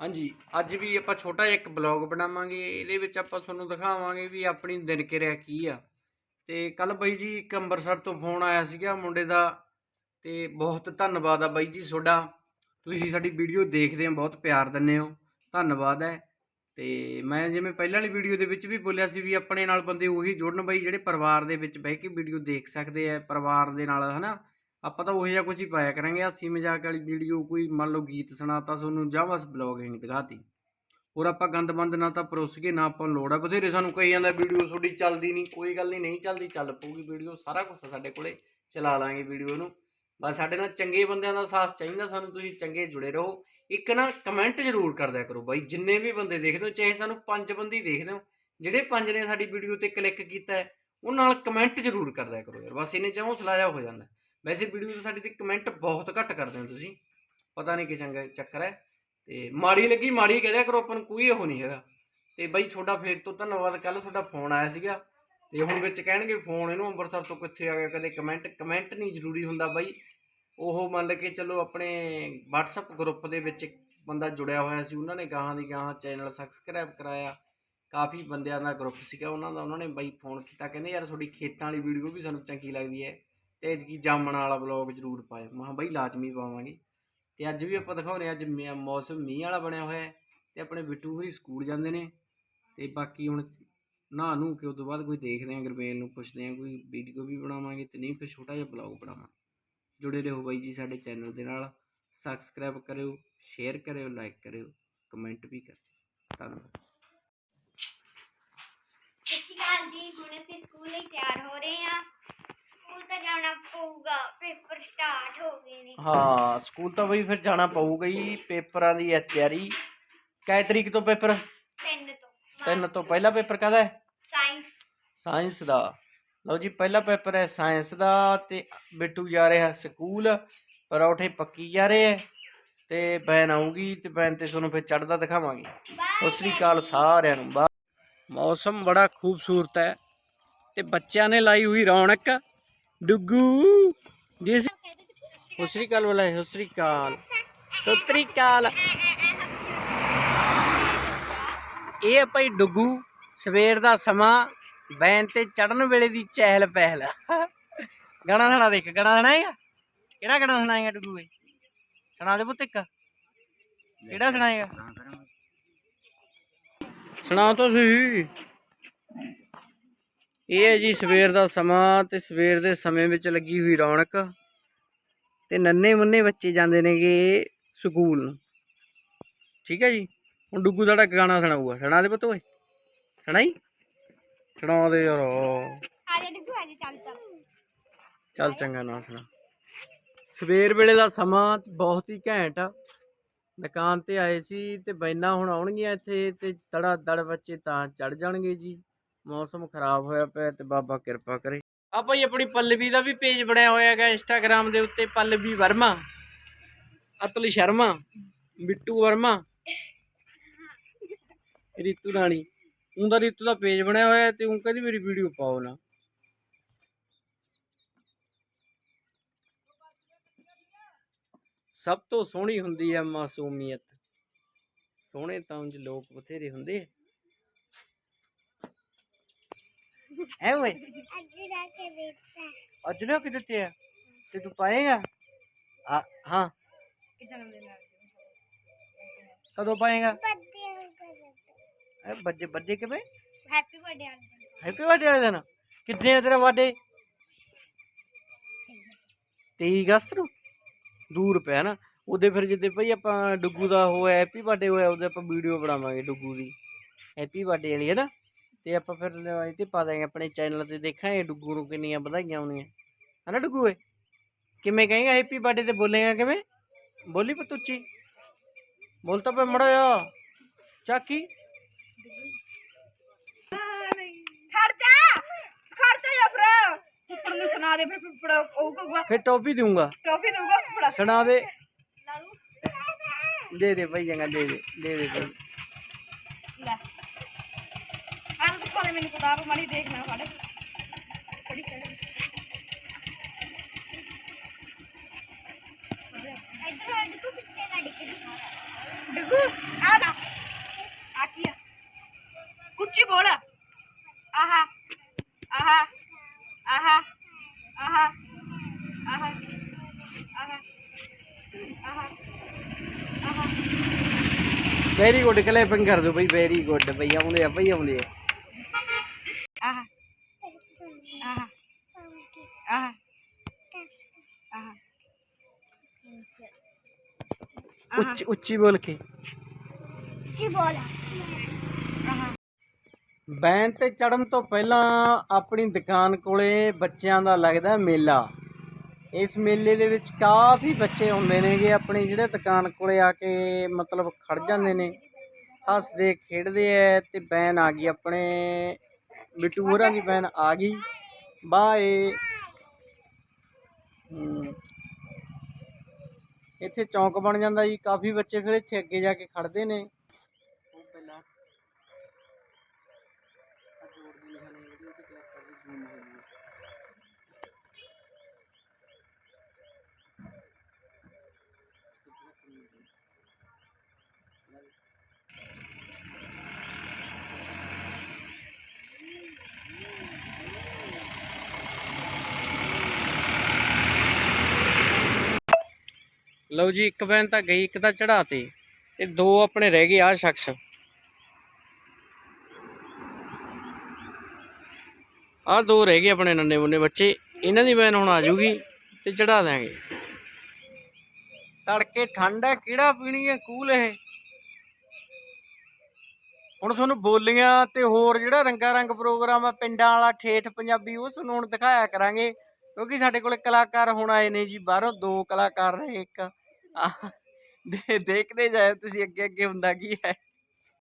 ਹਾਂਜੀ, ਅੱਜ ਵੀ ਆਪਾਂ ਛੋਟਾ ਜਿਹਾ ਇੱਕ ਬਲੌਗ ਬਣਾਵਾਂਗੇ, ਇਹਦੇ ਵਿੱਚ ਆਪਾਂ ਤੁਹਾਨੂੰ ਦਿਖਾਵਾਂਗੇ ਵੀ ਆਪਣੀ ਦਿਨ ਕਿਰਿਆ ਕੀ ਆ। ਤੇ ਕੱਲ ਬਾਈ ਜੀ ਇੱਕ ਅੰਮ੍ਰਿਤਸਰ ਤੋਂ ਫੋਨ ਆਇਆ ਸੀਗਾ ਮੁੰਡੇ ਦਾ, ਤੇ ਬਹੁਤ ਧੰਨਵਾਦ ਆ ਬਾਈ ਜੀ ਤੁਹਾਡਾ। ਤੁਸੀਂ ਸਾਡੀ ਵੀਡੀਓ ਦੇਖਦੇ ਹੋ, ਬਹੁਤ ਪਿਆਰ ਦਿੰਦੇ ਹੋ। ਧੰਨਵਾਦ ਹੈ। ਤੇ ਮੈਂ ਜਿਵੇਂ ਪਹਿਲਾਂ ਵਾਲੀ ਵੀਡੀਓ ਦੇ ਵਿੱਚ ਵੀ ਬੋਲਿਆ ਸੀ ਵੀ ਆਪਣੇ ਨਾਲ ਬੰਦੇ ਉਹੀ ਜੁੜਨ ਬਾਈ, ਜਿਹੜੇ ਪਰਿਵਾਰ ਦੇ ਵਿੱਚ ਬਹਿ ਕੇ ਵੀਡੀਓ ਦੇਖ ਸਕਦੇ ਆ, ਪਰਿਵਾਰ ਦੇ ਨਾਲ, ਹਨਾ? ਆਪਾਂ ਤਾਂ ਉਹ ਜਿਹਾ ਕੁਝ ਹੀ ਪਾਇਆ ਕਰਾਂਗੇ। ਹਾਸੀ ਮਜ਼ਾਕ ਵਾਲੀ ਵੀਡੀਓ ਕੋਈ ਮੰਨ ਲਓ ਗੀਤ ਸੁਣਾਤਾ ਤੁਹਾਨੂੰ ਜਾਂ ਬਸ ਬਲੌਗਿੰਗ ਦਿਖਾਤੀ। ਹੋਰ ਆਪਾਂ ਗੰਦ ਬੰਦ ਨਾ ਤਾਂ ਪਰੋਸ ਕੇ ਨਾ ਆਪਾਂ ਨੂੰ ਲੋੜ ਆ। ਬਥੇਰੇ ਸਾਨੂੰ ਕਹੀ ਜਾਂਦਾ ਵੀਡੀਓ ਤੁਹਾਡੀ ਚੱਲਦੀ ਨਹੀਂ, ਕੋਈ ਗੱਲ ਨਹੀਂ ਨਹੀਂ ਚੱਲਦੀ, ਚੱਲ ਪਊਗੀ ਵੀਡੀਓ ਸਾਰਾ ਕੁਝ ਸਾਡੇ ਕੋਲੇ ਚਲਾ ਲਾਂਗੇ ਵੀਡੀਓ ਨੂੰ। ਬਸ ਸਾਡੇ ਨਾਲ ਚੰਗੇ ਬੰਦਿਆਂ ਦਾ ਸਾਥ ਚਾਹੀਦਾ ਸਾਨੂੰ, ਤੁਸੀਂ ਚੰਗੇ ਜੁੜੇ ਰਹੋ। ਇੱਕ ਨਾ ਕਮੈਂਟ ਜ਼ਰੂਰ ਕਰਦਿਆ ਕਰੋ ਬਾਈ, ਜਿੰਨੇ ਵੀ ਬੰਦੇ ਦੇਖਦੇ ਹੋ, ਚਾਹੇ ਸਾਨੂੰ ਪੰਜ ਬੰਦੇ ਦੇਖਦੇ ਹੋ, ਜਿਹੜੇ ਪੰਜ ਨੇ ਸਾਡੀ ਵੀਡੀਓ ਤੇ ਕਲਿੱਕ ਕੀਤਾ ਉਹ ਨਾਲ ਕਮੈਂਟ ਜ਼ਰੂਰ ਕਰਦਿਆ ਕਰੋ ਯਾਰ। ਬਸ ਇਹਨੇ ਚਾਹੋ ਸਲਾਇਆ ਹੋ ਜਾਂਦਾ। ਵੈਸੇ ਵੀਡੀਓ ਤੇ ਸਾਡੀ ਤੇ ਕਮੈਂਟ ਬਹੁਤ ਘੱਟ ਕਰਦੇ ਹੋ ਤੁਸੀਂ। ਪਤਾ ਨਹੀਂ ਕਿ ਚੰਗਾ ਚੱਕਰ ਹੈ। ਤੇ ਮਾੜੀ ਲੱਗੀ, ਮਾੜੀ ਕਹਿ ਦਿਆ ਕਰੋ, ਆਪਾਂ ਨੂੰ ਕੋਈ ਉਹ ਨਹੀਂ ਹੈਗਾ। ਤੇ ਬਾਈ ਤੁਹਾਡਾ ਫੇਰ ਤੋਂ ਧੰਨਵਾਦ ਕੱਲ ਤੁਹਾਡਾ ਫੋਨ ਆਇਆ ਸੀਗਾ। ਤੇ ਹੁਣ ਵਿੱਚ ਕਹਿਣਗੇ ਫੋਨ ਇਹਨੂੰ ਅੰਮ੍ਰਿਤਸਰ ਤੋਂ ਕਿੱਥੇ ਆ ਗਿਆ, ਕਦੇ ਕਮੈਂਟ ਕਮੈਂਟ ਨਹੀਂ ਜ਼ਰੂਰੀ ਹੁੰਦਾ ਬਾਈ। ਉਹ ਮੰਨ ਕੇ ਚਲੋ ਆਪਣੇ WhatsApp ਗਰੁੱਪ ਦੇ ਵਿੱਚ ਇੱਕ ਬੰਦਾ ਜੁੜਿਆ ਹੋਇਆ ਸੀ, ਉਹਨਾਂ ਨੇ ਗਾਹਾਂ ਦੀ ਗਾਹਾਂ ਚੈਨਲ ਸਬਸਕ੍ਰਾਈਬ ਕਰਾਇਆ। ਕਾਫੀ ਬੰਦਿਆਂ ਦਾ ਗਰੁੱਪ ਸੀਗਾ, ਉਹਨਾਂ ਦਾ, ਉਹਨਾਂ ਨੇ ਬਾਈ ਫੋਨ ਕੀਤਾ। ਕਹਿੰਦੇ ਯਾਰ ਤੁਹਾਡੀ ਖੇਤਾਂ ਵਾਲੀ ਵੀਡੀਓ ਵੀ ਸਾਨੂੰ ਚੰਗੀ ਲੱਗਦੀ ਹੈ। ਤੇ ਕੀ ਜਾਮਣ ਵਾਲਾ ਵਲੌਗ ਜ਼ਰੂਰ ਪਾਇਓ। ਮੈਂ ਕਿਹਾ ਬਾਈ ਲਾਜ਼ਮੀ ਪਾਵਾਂਗੇ। ਤੇ ਅੱਜ ਵੀ ਆਪਾਂ ਦਿਖਾਉਨੇ ਅੱਜ ਮੀਂਹ- ਮੌਸਮ ਮੀਂਹ ਵਾਲਾ ਬਣਿਆ ਹੋਇਆ ਹੈ ਤੇ ਆਪਣੇ ਬਿੱਟੂ ਹੋਰੀ ਸਕੂਲ ਜਾਂਦੇ ਨੇ। ਤੇ ਬਾਕੀ ਹੁਣ ਨਹਾ ਨੂੰ ਕੇ ਉਸ ਤੋਂ ਬਾਅਦ ਕੋਈ ਦੇਖਦੇ ਆਂ, ਗੁਰਮੇਲ ਨੂੰ ਪੁੱਛਦੇ ਆਂ, ਕੋਈ ਵੀਡੀਓ ਵੀ ਬਣਾਵਾਂਗੇ ਤੇ ਨਹੀਂ ਫਿਰ ਛੋਟਾ ਜਿਹਾ ਬਲੌਗ ਬਣਾਵਾਂਗੇ। ਜੁੜੇ ਰਹੋ ਬਾਈ ਜੀ ਸਾਡੇ ਚੈਨਲ ਦੇ ਨਾਲ। ਸਬਸਕ੍ਰਾਈਬ ਕਰਿਓ ਸ਼ੇਅਰ ਕਰਿਓ ਲਾਈਕ ਕਰਿਓ ਕਮੈਂਟ ਵੀ ਕਰਿਓ। ਧੰਨਵਾਦ। ਸਤਿ ਸ਼੍ਰੀ ਅਕਾਲ ਜੀ, ਹੁਣ ਅਸੀਂ ਸਕੂਲ ਲਈ ਤਿਆਰ ਹੋ ਰਹੇ ਹਾਂ। ਸਕੂਲ ਤਾਂ ਜਾਣਾ ਪਊਗਾ ਪੇਪਰ ਸਟਾਰਟ ਹੋ ਗਏ ਨੇ। ਹਾਂ ਸਕੂਲ ਤਾਂ ਬਈ ਫਿਰ ਜਾਣਾ ਪਊਗਾ ਹੀ ਪੇਪਰਾਂ ਦੀ ਹੈ ਤਿਆਰੀ। ਕੈ ਤਰੀਕ ਤੋਂ ਪੇਪਰ? ਤਿੰਨ ਤੋਂ। ਤਿੰਨ ਤੋਂ ਪਹਿਲਾ ਪੇਪਰ ਕਾਹਦਾ ਹੈ? ਸਾਇੰਸ। ਸਾਇੰਸ ਦਾ। ਲਓ ਜੀ ਪਹਿਲਾ ਪੇਪਰ ਹੈ ਸਾਇੰਸ ਦਾ ਤੇ ਬਿੱਟੂ ਜਾ ਰਿਹਾ ਸਕੂਲ ਪਰੌਠੇ ਪੱਕੀ ਜਾ ਰਹੇ ਹੈ ਤੇ ਬੈਨ ਆਊਗੀ ਤੇ ਬੈਨ ਤੇ ਤੁਹਾਨੂੰ ਫਿਰ ਚੜਦਾ ਦਿਖਾਵਾਂਗੇ। ਸਤਿ ਸ੍ਰੀ ਅਕਾਲ ਸਾਰਿਆਂ ਨੂੰ ਮੌਸਮ ਬੜਾ ਖੂਬਸੂਰਤ ਹੈ ਤੇ ਬੱਚਿਆਂ ਨੇ ਲਾਈ ਹੋਈ ਰੌਣਕ। ਡੁੱਗੂ। ਜਿਸ ਸਤਿ ਸ੍ਰੀ ਅਕਾਲ ਵਾਲਾ ਸਤਿ ਸ੍ਰੀ ਅਕਾਲ। ਸਤਿ ਅਕਾਲ। ਇਹ ਭਾਈ ਡੁੱਗੂ, ਸਵੇਰ ਦਾ ਸਮਾਂ ਬੈਨ ਤੇ ਚੜਨ ਵੇਲੇ ਦੀ ਚਹਿਲ ਪਹਿਲ। ਗਾਣਾ ਸੁਣਾ ਦੇ ਇੱਕ, ਗਾਣਾ ਸੁਣਾਏਗਾ ਕਿਹੜਾ ਗਾਣਾ ਸੁਣਾਏਗਾ ਡੁੱਗੂ ਏ ਸੁਣਾ ਦੇ ਪੁੱਤ ਇੱਕ। ਕਿਹੜਾ ਸੁਣਾਏਗਾ ਸੁਣਾ ਤਾਂ ਸਹੀ। ਇਹ ਹੈ ਜੀ ਸਵੇਰ ਦਾ ਸਮਾਂ ਤੇ ਸਵੇਰ ਦੇ ਸਮੇਂ ਵਿੱਚ ਲੱਗੀ ਹੋਈ ਰੌਣਕ ਤੇ ਨੰਨੇ ਮੁੰਨੇ ਬੱਚੇ ਜਾਂਦੇ ਨੇਗੇ ਸਕੂਲ ਨੂੰ। ਠੀਕ ਹੈ ਜੀ? ਹੁਣ ਡੁੱਗੂ ਸਾਡਾ ਗਾਣਾ ਸੁਣਾਊਗਾ ਸੁਣਾ ਦੇ ਪੁੱਤ ਓਏ। ਸੁਣਾਈ ਸੁਣਾ ਦੇ ਯਾਰ। ਆ ਜਾ ਡਿੱਗੂ ਆ ਜਾ ਚੱਲ ਚੱਲ। ਚੱਲ ਚੰਗਾ ਨਾ ਸੁਣਾ। ਸਵੇਰ ਵੇਲੇ ਦਾ ਸਮਾਂ ਬਹੁਤ ਹੀ ਘੈਂਟ ਆ। ਦੁਕਾਨ ਤੇ ਆਏ ਸੀ ਤੇ ਬੈਨਾਂ ਹੁਣ ਆਉਣਗੀਆਂ ਇੱਥੇ ਤੇ ਤੜਾ ਦੜ ਬੱਚੇ ਤਾਂ ਚੜ ਜਾਣਗੇ ਜੀ। ਮੌਸਮ ਖਰਾਬ ਹੋਇਆ ਪਿਆ ਤੇ ਬਾਬਾ ਕਿਰਪਾ ਕਰੇ। ਆ ਭਾਈ ਆਪਣੀ ਪੱਲਵੀ ਦਾ ਵੀ ਪੇਜ ਬਣਿਆ ਹੋਇਆ ਹੈਗਾ ਇੰਸਟਾਗ੍ਰam ਦੇ ਉੱਤੇ, ਪੱਲਵੀ ਵਰਮਾ, ਅਤਲ ਸ਼ਰਮਾ, ਬਿੱਟੂ ਵਰਮਾ, ਰੀਤੂ ਰਾਣੀ। ਉਹਦਾ ਰੀਤੂ ਦਾ ਪੇਜ ਬਣਿਆ ਹੋਇਆ ਤੇ ਉਹ ਕਹਿੰਦੀ ਮੇਰੀ ਵੀਡੀਓ ਪਾਓ ਨਾ। ਸਭ ਤੋਂ ਸੋਹਣੀ ਹੁੰਦੀ ਹੈ ਮਾਸੂਮੀਅਤ। ਸੋਹਣੇ ਤਾਂ ਉਂਝ ਲੋਕ ਬਥੇਰੇ ਹੁੰਦੇ ਐ ਓਏ? ਅੱਜ ਜਾ ਕੇ ਦੇਖਦਾ ਅੱਜ ਨਾ ਕਿ ਦਿੱਤੇ ਆ? ਤੇ ਤੂੰ ਪਾਏਗਾ? ਆ ਹਾਂ। ਕਿ ਜਨਮ ਦਿਨ ਕਦੋਂ ਪਾਏਗਾ? ਬਰਥਡੇ ਐ ਬੱਜੇ ਬੱਜੇ ਕਿਵੇਂ? ਹੈਪੀ ਬਰਥਡੇ ਅੱਜ ਹੈਪੀ ਬਰਥਡੇ ਵਾਲੇ ਦਿਨ। ਕਿੱਥੇ ਆ ਤੇਰਾ ਬਰਥਡੇ 23 ਅਗਸਤ ਨੂੰ? ਦੂਰ ਪਿਆ ਨਾ। ਉਹਦੇ ਫਿਰ ਜਿੱਦੇ ਭਈ ਆਪਾਂ ਡੁੱਗੂ ਦਾ ਹੋਇਆ ਹੈਪੀ ਬਰਥਡੇ ਹੋਇਆ ਉਹਦੇ ਆਪਾਂ ਵੀਡੀਓ ਬਣਾਵਾਂਗੇ ਡੁੱਗੂ ਦੀ। ਹੈਪੀ ਬਰਥਡੇ ਵਾਲੀ ਹੈ ਨਾ? ਤੇ ਆਪਾਂ ਫਿਰ ਇਹ ਤੇ ਪਾ ਦਾਂਗੇ ਆਪਣੇ ਚੈਨਲ ਤੇ ਦੇਖਾਂਗੇ ਡੁੱਗੂ ਨੂੰ ਕਿੰਨੀਆਂ ਵਧਾਈਆਂ ਆਉਣੀਆਂ ਹਨਾ ਡੁੱਗੂ ਏ ਕਿਵੇਂ ਕਹੇਗਾ ਹੈਪੀ ਬਰਥਡੇ ਤੇ ਬੋਲੇਗਾ ਕਿਵੇਂ? ਬੋਲੀ ਪਤੁੱਚੀ। ਬੋਲ ਤਾਂ ਪੇ ਮੜਾ ਜਾ ਚਾਕੀ ਫੁੱਫੜ ਨੂੰ ਸੁਣਾ ਦੇ ਫਿਰ ਫੁੱਫੜ ਉਹ ਕਹੂਗਾ। ਫਿਰ ਟੋਪੀ ਦੂੰਗਾ ਟੋਫੀ ਦਊਗਾ ਸੁਣਾ ਦੇ। ਦੇ। ਦੇ ਭਾਈ ਜੰਗਾ ਦੇ ਦੇ ਦੇ ਦੇ। ਤੇ ਮੈਨੂੰ ਕਿਤਾਬ ਮਾੜੀ ਦੇਖਣਾ ਫੜ ਥੋੜੀ ਛੱਡ ਇੱਧਰ ਆ ਡਿੱਗੂ ਪਿੱਛੇ ਨਾ ਡਿੱਗ ਡਿੱਗੂ, ਆ ਦਾ ਆ ਕੀ ਆ। ਆਹ ਆਹ ਆਹ ਆਹ ਉੱਚੀ ਉੱਚੀ ਬੋਲ ਕੇ ਜੀ ਬੋਲ ਬੈਨ ਤੇ ਚੜਨ ਤੋਂ ਪਹਿਲਾਂ ਆਪਣੀ ਦੁਕਾਨ ਕੋਲੇ ਬੱਚਿਆਂ ਦਾ ਲੱਗਦਾ ਮੇਲਾ। ਇਸ ਮੇਲੇ ਦੇ ਵਿੱਚ ਕਾਫੀ ਬੱਚੇ ਆਉਂਦੇ ਨੇਗੇ ਆਪਣੇ ਜਿਹੜੇ ਦੁਕਾਨ ਕੋਲੇ ਆ ਕੇ ਮਤਲਬ ਖੜ ਜਾਂਦੇ ਨੇ। ਹੱਸਦੇ ਖੇਡਦੇ ਐ ਤੇ ਬੈਨ ਆ ਗਈ ਆਪਣੇ ਬਿੱਟੂ ਹੋਰਾਂ ਦੀ ਬੈਨ ਆ ਗਈ। ਬਾਏ। ਹਮ। ਇੱਥੇ ਚੌਂਕ ਬਣ ਜਾਂਦਾ ਜੀ। ਕਾਫੀ ਬੱਚੇ ਫਿਰ ਇੱਥੇ ਅੱਗੇ ਜਾ ਕੇ ਖੜਦੇ ਨੇ। ਲਓ ਜੀ, ਇੱਕ ਬੈਨ ਤਾਂ ਗਈ, ਇੱਕ ਤਾਂ ਚੜਾਤੇ ਤੇ ਦੋ ਆਪਣੇ ਰਹਿ ਗਏ ਆ ਸ਼ਖਸ। ਆ ਦੋ ਰਹਿ ਗਏ ਆਪਣੇ ਨੰਨੇ ਮੁੰਨੇ ਬੱਚੇ। ਇਹਨਾਂ ਦੀ ਬੈਨ ਹੁਣ ਆ ਜਾਊਗੀ ਤੇ ਚੜਾ ਦਾਂਗੇ ਤੜਕੇ ਠੰਡ ਹੈ, ਕਿਹੜਾ ਪੀਣੀ ਹੈ, ਕੂਲ ਇਹ? ਹੁਣ ਤੁਹਾਨੂੰ ਬੋਲੀਆਂ ਤੇ ਹੋਰ ਜਿਹੜਾ ਰੰਗਾ ਰੰਗ ਪ੍ਰੋਗਰਾਮ ਆ, ਪਿੰਡਾਂ ਵਾਲਾ ਠੇਠ ਪੰਜਾਬੀ, ਉਹ ਤੁਹਾਨੂੰ ਹੁਣ ਦਿਖਾਇਆ ਕਰਾਂਗੇ। ਕਿਉਂਕਿ ਸਾਡੇ ਕੋਲ ਕਲਾਕਾਰ ਹੁਣ ਆਏ ਨੇ ਜੀ, ਬਾਹਰੋਂ ਦੋ ਕਲਾਕਾਰ ਨੇ ਇੱਕ। ਆਹ, ਦੇ- ਦੇਖਦੇ ਜਾਇਓ ਤੁਸੀਂ ਅੱਗੇ ਅੱਗੇ ਹੁੰਦਾ ਕੀ ਹੈ।